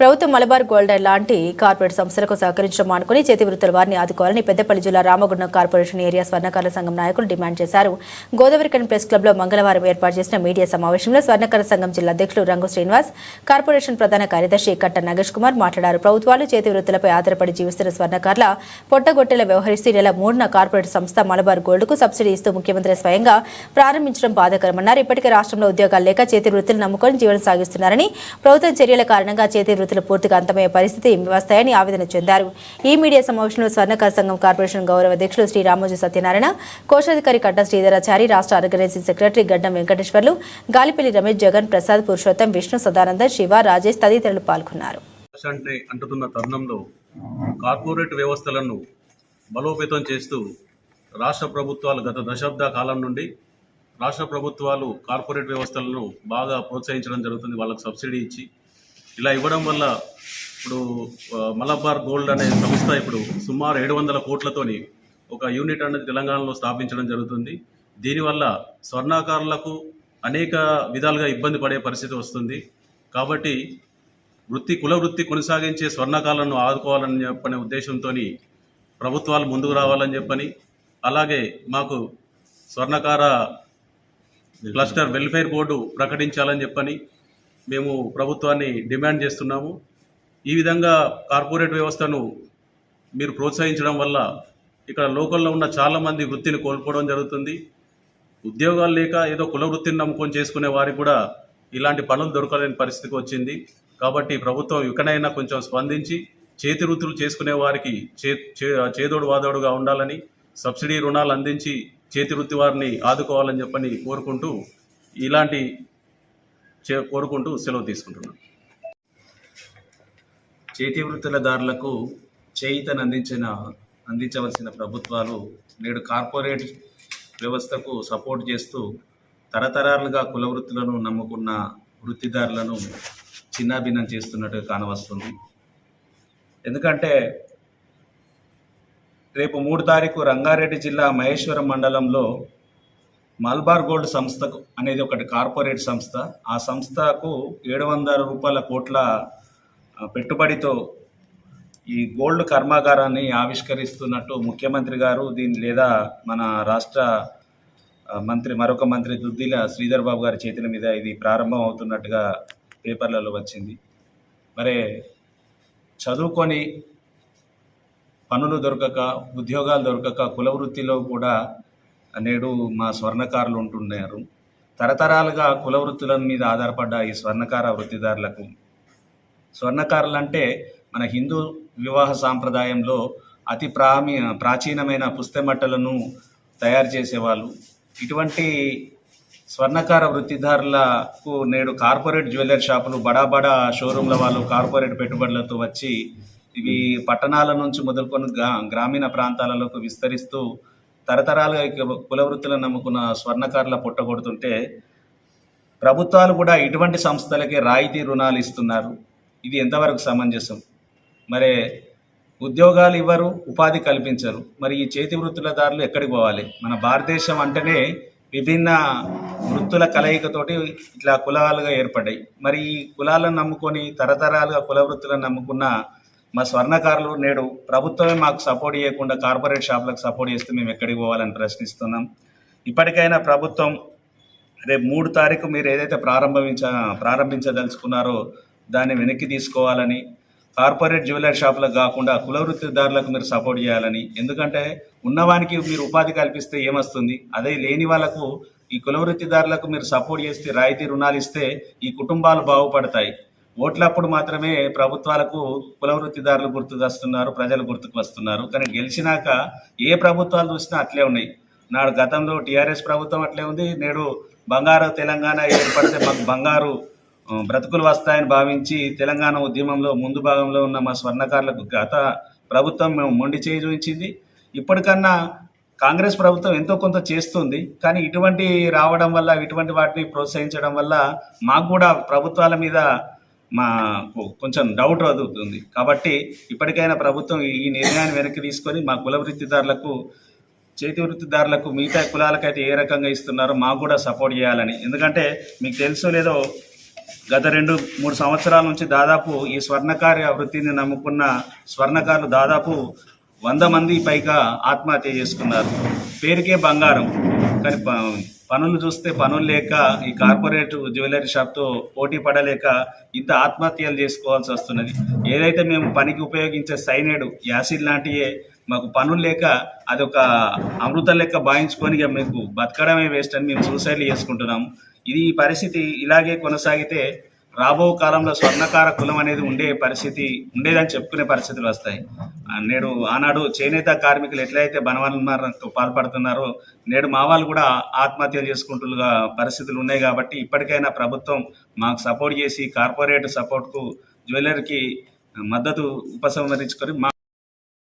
ప్రభుత్వం మలబార్ గోల్డ్ లాంటి కార్పొరేట్ సంస్థలకు సహకరించడం మానుకుని చేతి వృత్తుల వారిని ఆదుకోవాలని పెద్దపల్లి జిల్లా రామగుండం కార్పొరేషన్ ఏరియా స్వర్ణకార సంఘం నాయకులు డిమాండ్ చేశారు. గోదావరికన్ ప్రెస్ క్లబ్లో మంగళవారం ఏర్పాటు చేసిన మీడియా సమావేశంలో స్వర్ణకార సంఘం జిల్లా అధ్యక్షులు రంగు శ్రీనివాస్ కార్పొరేషన్ ప్రధాన కార్యదర్శి కట్ట నగేష్ కుమార్ మాట్లాడారు. ప్రభుత్వాలు చేతి వృత్తులపై ఆధారపడి జీవిస్తున్న స్వర్ణకారుల పొట్టగొట్టెల వ్యవహరిస్తూ నెల మూడున కార్పొరేట్ సంస్థ మలబార్ గోల్డ్కు సబ్సిడీ ఇస్తూ ముఖ్యమంత్రి స్వయంగా ప్రారంభించడం బాధాకరమన్నారు. ఇప్పటికే రాష్ట్రంలో ఉద్యోగాలు లేక చేతి వృత్తులు నమ్ముకొని జీవనం సాగిస్తున్నారని ప్రభుత్వం చర్యల కారణంగా చేతి వృత్తులు పూర్తిగా అంతమయ్యే పరిస్థితి వస్తాయని ఆవేదన చెందారు. ఈ మీడియా సమావేశంలో స్వర్ణకార సంఘం కార్పొరేషన్ గౌరవ అధ్యక్షులు శ్రీ రామోజీ సత్యనారాయణ కోశాధికారి కట్ట శ్రీధరాచారి రాష్ట్ర ఆర్గనైజింగ్ సెక్రటరీ గడ్డం వెంకటేశ్వర్లు గాలిపల్లి రమేష్ జగన్ ప్రసాద్ పురుషోత్తం విష్ణు సదానంద శివ రాజేష్ తదితరులు పాల్గొన్నారు. అంటుతున్న తరుణంలో కార్పొరేట్ వ్యవస్థలను బలోపేతం చేస్తూ రాష్ట్ర ప్రభుత్వాలు గత దశాబ్ద కాలం నుండి రాష్ట్ర ప్రభుత్వాలు కార్పొరేట్ వ్యవస్థలను బాగా ప్రోత్సహించడం జరుగుతుంది. వాళ్ళకు సబ్సిడీ ఇచ్చి ఇలా ఇవ్వడం వల్ల ఇప్పుడు మలబార్ గోల్డ్ అనే సంస్థ ఇప్పుడు సుమారు ఏడు వందల కోట్లతోని ఒక యూనిట్ అనేది తెలంగాణలో స్థాపించడం జరుగుతుంది. దీనివల్ల స్వర్ణాకారులకు అనేక విధాలుగా ఇబ్బంది పడే పరిస్థితి వస్తుంది. కాబట్టి వృత్తి కుల వృత్తి కొనసాగించే స్వర్ణకాలను ఆదుకోవాలని చెప్పనే ఉద్దేశంతో ప్రభుత్వాలు ముందుకు రావాలని చెప్పని అలాగే మాకు స్వర్ణకార క్లస్టర్ వెల్ఫేర్ బోర్డు ప్రకటించాలని చెప్పని మేము ప్రభుత్వాన్ని డిమాండ్ చేస్తున్నాము. ఈ విధంగా కార్పొరేట్ వ్యవస్థను మీరు ప్రోత్సహించడం వల్ల ఇక్కడ లోకల్లో ఉన్న చాలామంది వృత్తిని కోల్పోవడం జరుగుతుంది. ఉద్యోగాలు లేక ఏదో కుల వృత్తిని నమ్ముకొని చేసుకునే వారికి కూడా ఇలాంటి పనులు దొరకలేని పరిస్థితికి వచ్చింది. కాబట్టి ప్రభుత్వం ఇకనైనా కొంచెం స్పందించి చేతి వృత్తులు చేసుకునే వారికి చే చే- చేదోడు వాదోడుగా ఉండాలని సబ్సిడీ రుణాలు అందించి చేతి వృత్తి వారిని ఆదుకోవాలని చెప్పని కోరుకుంటూ ఇలాంటి చే కోరుకుంటూ సెలవు తీసుకుంటున్నాను చేతి వృత్తులదారులకు చేయితను అందించిన అందించవలసిన ప్రభుత్వాలు నేడు కార్పొరేట్ వ్యవస్థకు సపోర్ట్ చేస్తూ తరతరాలుగా కుల వృత్తులను నమ్ముకున్న వృత్తిదారులను చిన్నాభిన్నం చేస్తున్నట్టు కానవస్తుంది. ఎందుకంటే రేపు మూడు తారీఖు రంగారెడ్డి జిల్లా మహేశ్వరం మండలంలో మల్బార్ గోల్డ్ సంస్థకు అనేది ఒకటి కార్పొరేట్ సంస్థ. ఆ సంస్థకు ఏడు వందల రూపాయల కోట్ల పెట్టుబడితో ఈ గోల్డ్ కర్మాగారాన్ని ఆవిష్కరిస్తున్నట్టు ముఖ్యమంత్రి గారు దీని లేదా మన రాష్ట్ర మంత్రి మరొక మంత్రి దుద్దిల శ్రీధర్ బాబు గారి చేతుల మీద ఇది ప్రారంభం అవుతున్నట్టుగా పేపర్లలో వచ్చింది. మరి చదువుకొని పనులు దొరకక ఉద్యోగాలు దొరకక కుల వృత్తిలో కూడా నేడు మా స్వర్ణకారులు ఉంటున్నారు. తరతరాలుగా కుల వృత్తుల మీద ఆధారపడ్డ ఈ స్వర్ణకార వృత్తిదారులకు స్వర్ణకారులు అంటే మన హిందూ వివాహ సాంప్రదాయంలో అతి ప్రామీ ప్రాచీనమైన పుస్తమట్టలను తయారు చేసేవాళ్ళు. ఇటువంటి స్వర్ణకార వృత్తిదారులకు నేడు కార్పొరేట్ జ్యువెలరీ షాపులు బడా బడా షోరూమ్ల వాళ్ళు కార్పొరేట్ పెట్టుబడులతో వచ్చి ఇవి పట్టణాల నుంచి మొదలుకొని గ్రా గ్రామీణ ప్రాంతాలలోకి విస్తరిస్తూ తరతరాలుగా కుల వృత్తులను నమ్ముకున్న స్వర్ణకారుల పుట్టగొడుతుంటే ప్రభుత్వాలు కూడా ఇటువంటి సంస్థలకి రాయితీ రుణాలు ఇస్తున్నారు. ఇది ఎంతవరకు సమంజసం? మరి ఉద్యోగాలు ఇవ్వరు ఉపాధి కల్పించరు. మరి ఈ చేతి వృత్తులదారులు ఎక్కడికి పోవాలి? మన భారతదేశం అంటేనే విభిన్న వృత్తుల కలయికతోటి ఇట్లా కులాలుగా ఏర్పడ్డాయి. మరి ఈ కులాలను నమ్ముకొని తరతరాలుగా కుల వృత్తులను నమ్ముకున్న మా స్వర్ణకారులు నేడు ప్రభుత్వమే మాకు సపోర్ట్ చేయకుండా కార్పొరేట్ షాపులకు సపోర్ట్ చేస్తే మేము ఎక్కడికి పోవాలని ప్రశ్నిస్తున్నాం. ఇప్పటికైనా ప్రభుత్వం రేపు మూడు తారీఖు మీరు ఏదైతే ప్రారంభించ ప్రారంభించదలుచుకున్నారో దాన్ని వెనక్కి తీసుకోవాలని కార్పొరేట్ జ్యువెలరీ షాపులకు కాకుండా కుల వృత్తిదారులకు మీరు సపోర్ట్ చేయాలని. ఎందుకంటే ఉన్నవానికి మీరు ఉపాధి కల్పిస్తే ఏమొస్తుంది? అదే లేని వాళ్ళకు ఈ కుల వృత్తిదారులకు మీరు సపోర్ట్ చేస్తే రాయితీ రుణాలు ఇస్తే ఈ కుటుంబాలు బాగుపడతాయి. ఓట్లప్పుడు మాత్రమే ప్రభుత్వాలకు కులవృత్తిదారులు గుర్తుకు వస్తున్నారు ప్రజలు గుర్తుకు వస్తున్నారు కానీ గెలిచినాక ఏ ప్రభుత్వాలు చూసినా అట్లే ఉన్నాయి. నాడు గతంలో టీఆర్ఎస్ ప్రభుత్వం అట్లే ఉంది. నేడు బంగారు తెలంగాణ ఏర్పడితే మాకు బంగారు బ్రతుకులు వస్తాయని భావించి తెలంగాణ ఉద్యమంలో ముందు భాగంలో ఉన్న మా స్వర్ణకారులకు గత ప్రభుత్వం మేము మొండి చేయి చూపించింది. ఇప్పటికన్నా కాంగ్రెస్ ప్రభుత్వం ఎంతో కొంత చేస్తుంది. కానీ ఇటువంటి రావడం వల్ల ఇటువంటి వాటిని ప్రోత్సహించడం వల్ల మాకు కూడా ప్రభుత్వాల మీద మాకు కొంచెం డౌట్ అవుతుంది కాబట్టి ఇప్పటికైనా ప్రభుత్వం ఈ నిర్ణయాన్ని వెనక్కి తీసుకొని మా కుల వృత్తిదారులకు చేతి వృత్తిదారులకు మిగతా కులాలకైతే ఏ రకంగా ఇస్తున్నారో మాకు కూడా సపోర్ట్ చేయాలని. ఎందుకంటే మీకు తెలుసో లేదో గత రెండు మూడు సంవత్సరాల నుంచి దాదాపు ఈ స్వర్ణకార్య వృత్తిని నమ్ముకున్న స్వర్ణకారులు దాదాపు వంద మంది పైగా ఆత్మహత్య చేసుకున్నారు. పేరుకే బంగారం. కానీ ప- పనులు చూస్తే పనులు లేక ఈ కార్పొరేట్ జ్యువెలరీ షాప్తో పోటీ పడలేక ఇంత ఆత్మహత్యలు చేసుకోవాల్సి వస్తున్నది. ఏదైతే మేము పనికి ఉపయోగించే సైనైడ్ యాసిడ్ లాంటివే మాకు పనులు లేక అదొక అమృతం లెక్క భావించుకొని ఇక మీకు బతకడమే వేస్ట్ అని మేము సూసైడ్లు చేసుకుంటున్నాము. ఇది ఈ పరిస్థితి ఇలాగే కొనసాగితే రాబో కాలంలో స్వర్ణకార కులం అనేది ఉండే పరిస్థితి ఉండేదని చెప్పుకునే పరిస్థితులు వస్తాయి. నేడు ఆనాడు చేనేత కార్మికులు ఎట్లయితే బనవన్మారకు పాల్పడుతున్నారో నేడు మా వాళ్ళు కూడా ఆత్మహత్యలు చేసుకుంటున్న పరిస్థితులు ఉన్నాయి కాబట్టి ఇప్పటికైనా ప్రభుత్వం మాకు సపోర్ట్ చేసి కార్పొరేట్ సపోర్ట్కు జ్యువెలర్కి మద్దతు ఉపసంహరించుకొని మా